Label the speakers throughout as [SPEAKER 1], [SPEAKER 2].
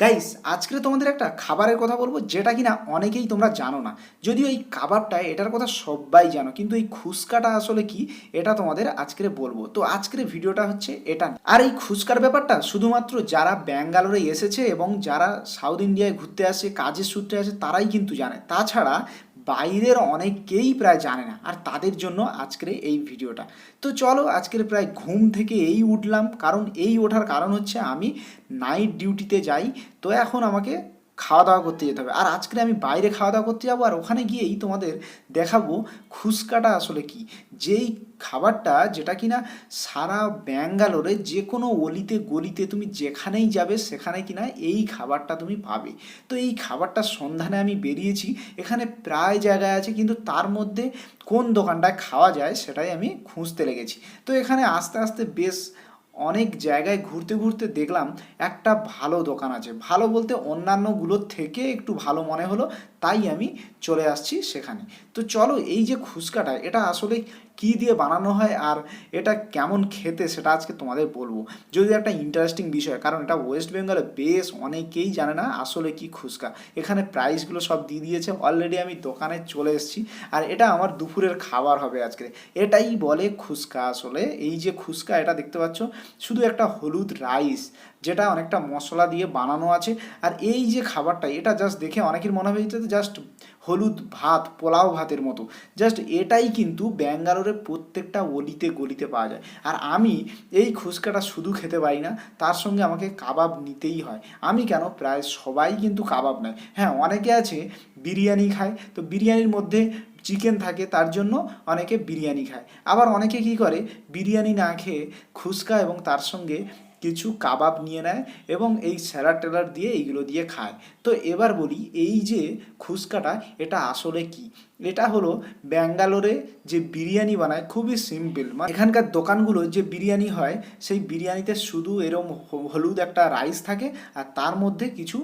[SPEAKER 1] Guys আজকে তোমাদের একটা খাবারের কথা বলব যেটা কিনা অনেকেই তোমরা জানো না। যদিও এই কাবাবটা, এটার কথা সবাই জানো, কিন্তু এই খুচকাটা আসলে কি, এটা তোমাদের আজকে বলব। তো আজকের ভিডিওটা হচ্ছে এটা আর এই খুচকার ব্যাপারটা শুধুমাত্র যারা ব্যাঙ্গালোরে এসেছে এবং যারা সাউথ ইন্ডিয়ায় ঘুরতে আসে, কাজের সূত্রে আসে, তারাই কিন্তু জানে। তাছাড়া বাইরের অনেকেই প্রায় জানে না। আর তাদের জন্য আজকের এই ভিডিওটা। তো চলো আজকের প্রায় ঘুম থেকে এই উঠলাম। কারণ এই ওঠার কারণ হচ্ছে আমি নাইট ডিউটিতে যাই। তো এখন আমাকে খাওয়া দাওয়া করতে যেতে হবে। আর আজকে আমি বাইরে খাওয়া দাওয়া করতে যাব, আর ওখানে গিয়েই তোমাদের দেখাবো খুচকাটা আসলে কি? যেই খাবারটা যেটা কিনা সারা ব্যাঙ্গালোরে যে কোনো অলিতে গলিতে তুমি যেখানেই যাবে সেখানে কিনা এই খাবারটা তুমি পাবে। তো এই খাবারটার সন্ধানে আমি বেরিয়েছি, এখানে প্রায় জায়গায় আছে, কিন্তু তার মধ্যে কোন দোকানটায় খাওয়া যায় সেটাই আমি খুঁজতে লেগেছি। তো এখানে আস্তে আস্তে বেশ অনেক জায়গায় ঘুরতে ঘুরতে দেখলাম একটা ভালো দোকান আছে। ভালো বলতে অন্যান্যগুলোর থেকে একটু ভালো মনে হলো। তাই আমি চলে আসছি সেখানে। তো চলো এই যে খুচকাটা, এটা আসলে কি দিয়ে বানানো হয় আর এটা কেমন খেতে সেটা আজকে তোমাদের বলব। যদি একটা ইন্টারেস্টিং বিষয়, কারণ এটা ওয়েস্ট বেঙ্গলে বেশ অনেকেই জানে না আসলে কি খুচকা। এখানে প্রাইসগুলো সব দিয়ে দিয়েছে অলরেডি আমি দোকানে চলে এসেছি। আর এটা আমার দুপুরের খাবার হবে আজকে। এটাই বলে খুচকা আসলে। এই যে খুচকা, এটা দেখতে পাচ্ছ, শুধু একটা হলুদ রাইস যেটা অনেকটা মশলা দিয়ে বানানো আছে। আর এই যে খাবারটা, এটা জাস্ট দেখে অনেকের মনে যে জাস্ট হলুদ ভাত, পোলাও ভাতের মতো। জাস্ট এটাই কিন্তু ব্যাঙ্গালোরের প্রত্যেকটা অলিতে গলিতে পাওয়া যায়। আর আমি এই খুচকাটা শুধু খেতে পারি না, তার সঙ্গে আমাকে কাবাব নিতেই হয়। আমি কেন? প্রায় সবাই কিন্তু কাবাব নেয়। হ্যাঁ অনেকে আছে বিরিয়ানি খায়, তো বিরিয়ানির মধ্যে চিকেন থাকে, তার জন্য অনেকে বিরিয়ানি খায়। আবার অনেকে কি করে? বিরিয়ানি না খেয়ে খুচকা এবং তার সঙ্গে কিছু কাবাব নিয়ে নেয় এবং এই স্যালাড টেলার দিয়ে এইগুলো দিয়ে খায়। তো এবার বলি, এই যে খুচকাটা, এটা আসলে কি? এটা হলো ব্যাঙ্গালোরে যে বিরিয়ানি বানায়, খুবই সিম্পল মানে এখানকার দোকানগুলো যে বিরিয়ানি হয়, সেই বিরিয়ানিতে শুধু এরম হলুদ একটা রাইস থাকে আর তার মধ্যে কিছু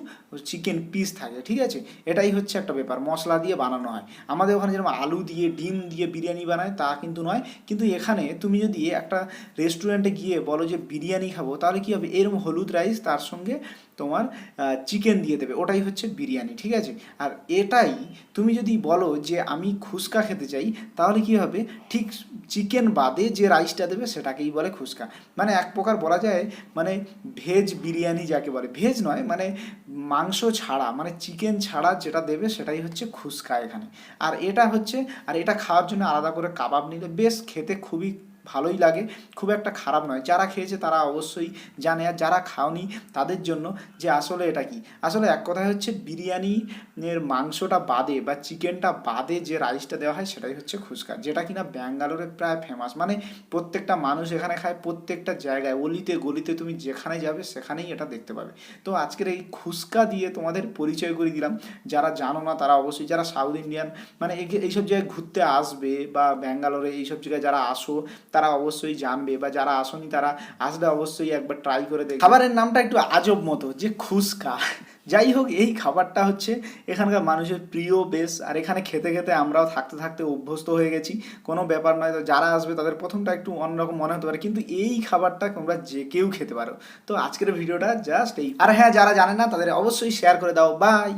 [SPEAKER 1] চিকেন পিস থাকে, ঠিক আছে? এটাই হচ্ছে একটা ব্যাপার, মশলা দিয়ে বানানো হয়। আমাদের ওখানে যেরকম আলু দিয়ে, ডিম দিয়ে বিরিয়ানি বানায়, তা কিন্তু নয়। কিন্তু এখানে তুমি যদি একটা রেস্টুরেন্টে গিয়ে বলো যে বিরিয়ানি খাব তাহলে কী হবে? এরকম হলুদ রাইস তার সঙ্গে তোমার চিকেন দিয়ে দেবে। ওটাই হচ্ছে বিরিয়ানি, ঠিক আছে? আর এটাই তুমি যদি বলো যে আমি খুচকা খেতে চাই, তাহলে কি হবে? ঠিক চিকেন বাদে যে রাইসটা দেবে সেটাকেই বলে খুচকা মানে এক প্রকার বলা যায় মানে ভেজ বিরিয়ানি যাকে বলে। ভেজ নয় মানে মাংস ছাড়া মানে চিকেন ছাড়া যেটা দেবে সেটাই হচ্ছে খুচকা এখানে। আর এটা হচ্ছে, আর এটা খাওয়ার জন্য আলাদা করে কাবাব নিলে বেশ খেতে খুবই ভালোই লাগে, খুব একটা খারাপ নয়। যারা খেয়েছে তারা অবশ্যই জানে, আর যারা খাওনি তাদের জন্য যে আসলে এটা কি? আসলে এক কথায় হচ্ছে বিরিয়ানি এর মাংসটা বাদে বা চিকেনটা বাদে যে রাইসটা দেওয়া হয় সেটাই হচ্ছে খুচকা যেটা কিনা ব্যাঙ্গালোরে প্রায় ফেমাস মানে প্রত্যেকটা মানুষ এখানে খায় প্রত্যেকটা জায়গায়, অলিতে গলিতে তুমি যেখানে যাবে সেখানেই এটা দেখতে পাবে। তো আজকের এই খুচকা দিয়ে তোমাদের পরিচয় করে দিলাম। যারা জানো না তারা অবশ্যই, যারা সাউথ ইন্ডিয়ান মানে এই- এইসব জায়গায় ঘুরতে আসবে বা ব্যাঙ্গালোরে এইসব জায়গায় যারা আসো তারা অবশ্যই জানবে বা যারা আসনি তারা আসলে অবশ্যই একবার ট্রাই করে দেখবে। খাবারের নামটা একটু আজব মতো, যে খুচকা যাই হোক, এই খাবারটা হচ্ছে এখানকার মানুষের প্রিয় বেশ, আর এখানে খেতে খেতে আমরাও থাকতে থাকতে অভ্যস্ত হয়ে গেছি। কোনো ব্যাপার নয়, তো যারা আসবে তাদের প্রথমটা একটু অন্যরকম মনে হতে পারে, কিন্তু এই খাবারটা তোমরা যে কেউ খেতে পারো। তো আজকের ভিডিওটা জাস্ট এই। আর হ্যাঁ যারা জানে না, তাদের অবশ্যই শেয়ার করে দাও। বাই